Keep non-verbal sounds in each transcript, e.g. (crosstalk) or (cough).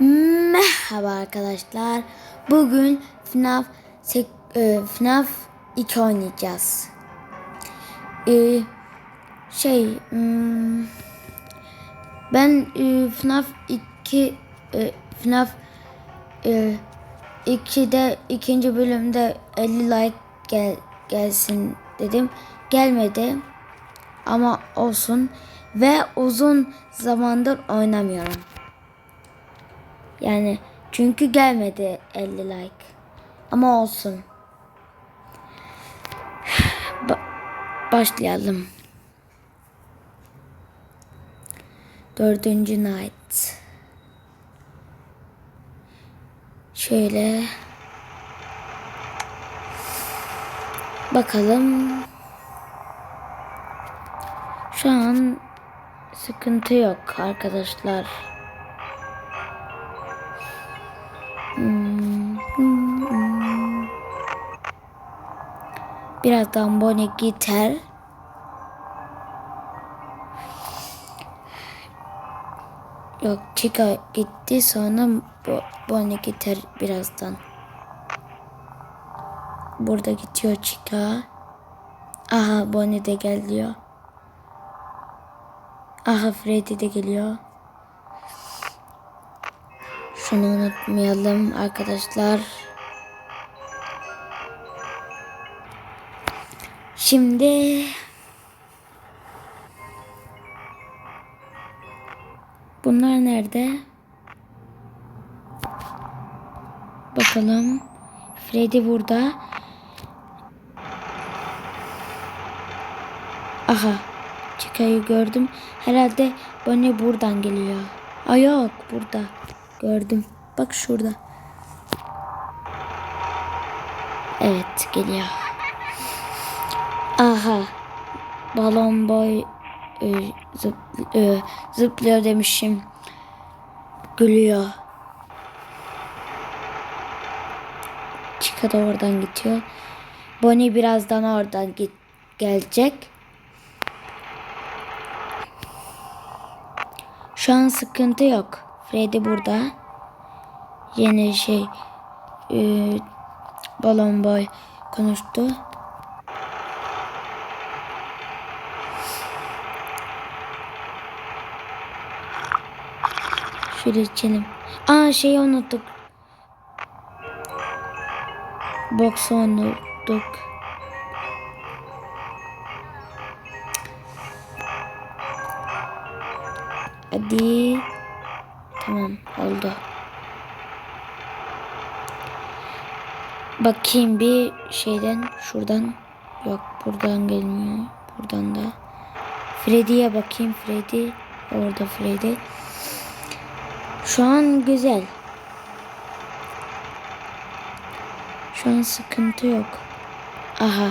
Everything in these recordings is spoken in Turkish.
Merhaba arkadaşlar. Bugün FNAF e, FNAF 2 oynayacağız. E, şey hmm, ben e, FNAF 2 e, FNAF e, 2'de ikinci bölümde 50 like gel, gelsin dedim. Gelmedi. Ama olsun ve uzun zamandır oynamıyorum. Yani çünkü gelmedi 50 like. Ama olsun. (sighs) Ba- başlayalım. Dördüncü night. Şöyle. Bakalım. Şu an sıkıntı yok arkadaşlar. Birazdan Bonnie gider. Yok Chica gitti sonra Bo- Bonnie gider birazdan. Burada gidiyor Chica. Aha Bonnie de geliyor. Aha Freddy de geliyor. Şunu unutmayalım arkadaşlar. Şimdi bunlar nerede? Bakalım. Freddy burada. Aha. Chicka'yı gördüm. Herhalde Bonnie buradan geliyor. Ay yok burada. Gördüm. Bak şurada. Evet geliyor. Aha. Balon boy e, zıp, e, zıplıyor demişim. Gülüyor. Chica da oradan gidiyor. Bonnie birazdan oradan git gelecek. Şu an sıkıntı yok. Freddy burada. Yeni şey e, Balon Boy konuştu. Şöyle içelim. Aa şeyi unuttuk. Box'u unuttuk. Hadi. Tamam oldu. Bakayım bir şeyden şuradan. Yok buradan gelmiyor. Buradan da. Freddy'ye bakayım. Freddy. Orada Freddy. Şu an güzel. Şu an sıkıntı yok. Aha.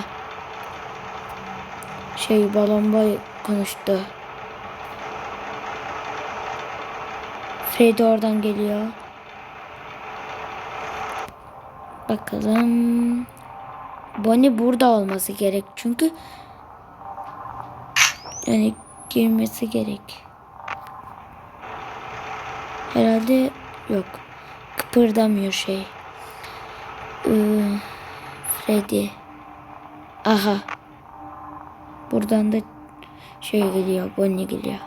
Şey balon boy konuştu. Freddy oradan geliyor. Bakalım. Bonnie burada olması gerek çünkü yani girmesi gerek. Herhalde yok. Kıpırdamıyor şey. Ee, Freddy. Aha. Buradan da şey geliyor. Bonnie geliyor.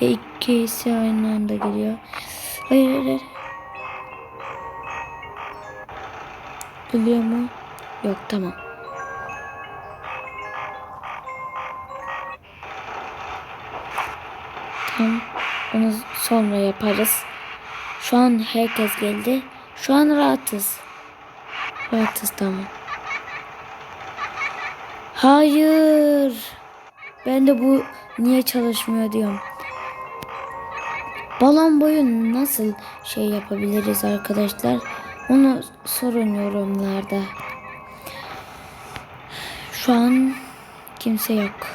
E, İkisi aynı anda geliyor. Hayır hayır hayır. Geliyor mu? Yok tamam. Tamam. Onu sonra yaparız. Şu an herkes geldi. Şu an rahatız. Rahatız tamam. Hayır. Ben de bu niye çalışmıyor diyorum. Balon boyu nasıl şey yapabiliriz arkadaşlar? Onu sorun yorumlarda. Şu an kimse yok.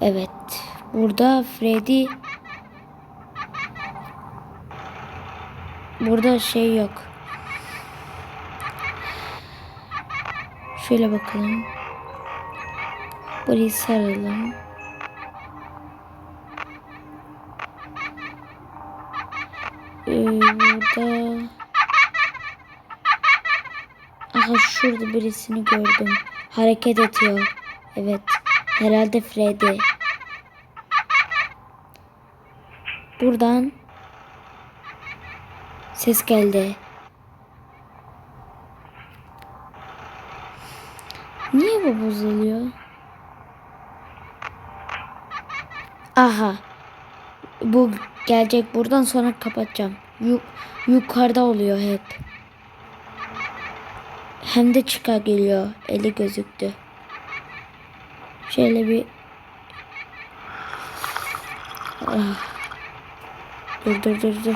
Evet. Burada Freddy Burada şey yok. Şöyle bakalım. Burayı saralım. Ee, burada Aha şurada birisini gördüm. Hareket ediyor. Evet. Herhalde Freddy. Buradan ses geldi. Niye bu bozuluyor? Aha. Bu gelecek buradan sonra kapatacağım. Yuk yukarıda oluyor hep. Hem de çıka geliyor. Eli gözüktü. Şöyle bir Ah. Dur dur dur dur.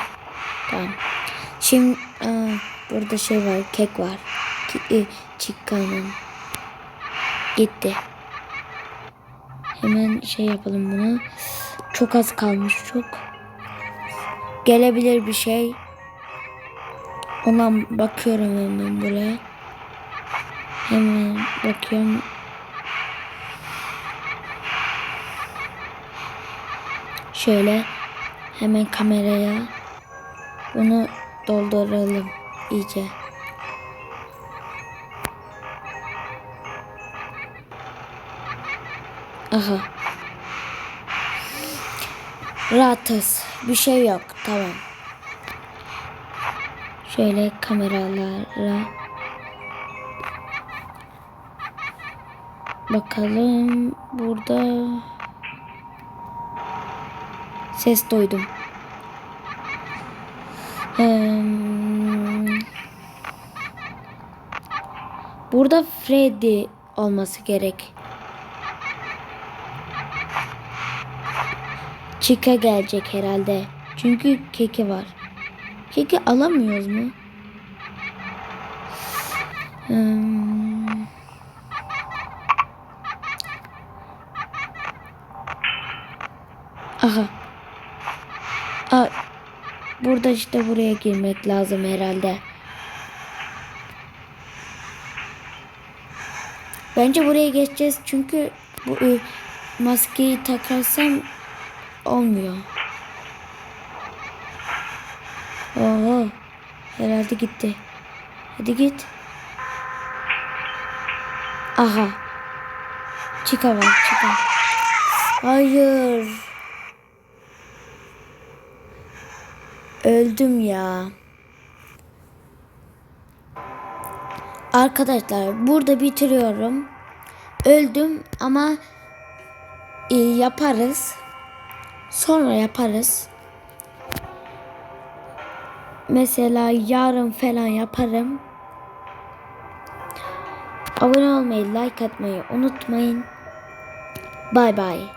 Tamam. Şimdi aa, burada şey var. Kek var. Ki, e. Gitti. Hemen şey yapalım bunu. Çok az kalmış çok. Gelebilir bir şey. Ona bakıyorum hemen buraya. Hemen bakıyorum. Şöyle hemen kameraya bunu dolduralım iyice. Aha. Rahatız. Bir şey yok. Tamam. Şöyle kameralara bakalım. Burada ses duydum. Hmm. Burada Freddy olması gerek. Chica gelecek herhalde. Çünkü keki var. Keki alamıyoruz mu? Hmm. Aha. Aa, burada işte buraya girmek lazım herhalde. Bence buraya geçeceğiz çünkü bu e, maskeyi takarsam olmuyor. Oho. Herhalde gitti. Hadi git. Aha. Chica var Chica. Hayır. Öldüm ya. Arkadaşlar burada bitiriyorum. Öldüm ama e, yaparız. Sonra yaparız. Mesela yarın falan yaparım. Abone olmayı, like atmayı unutmayın. Bay bay.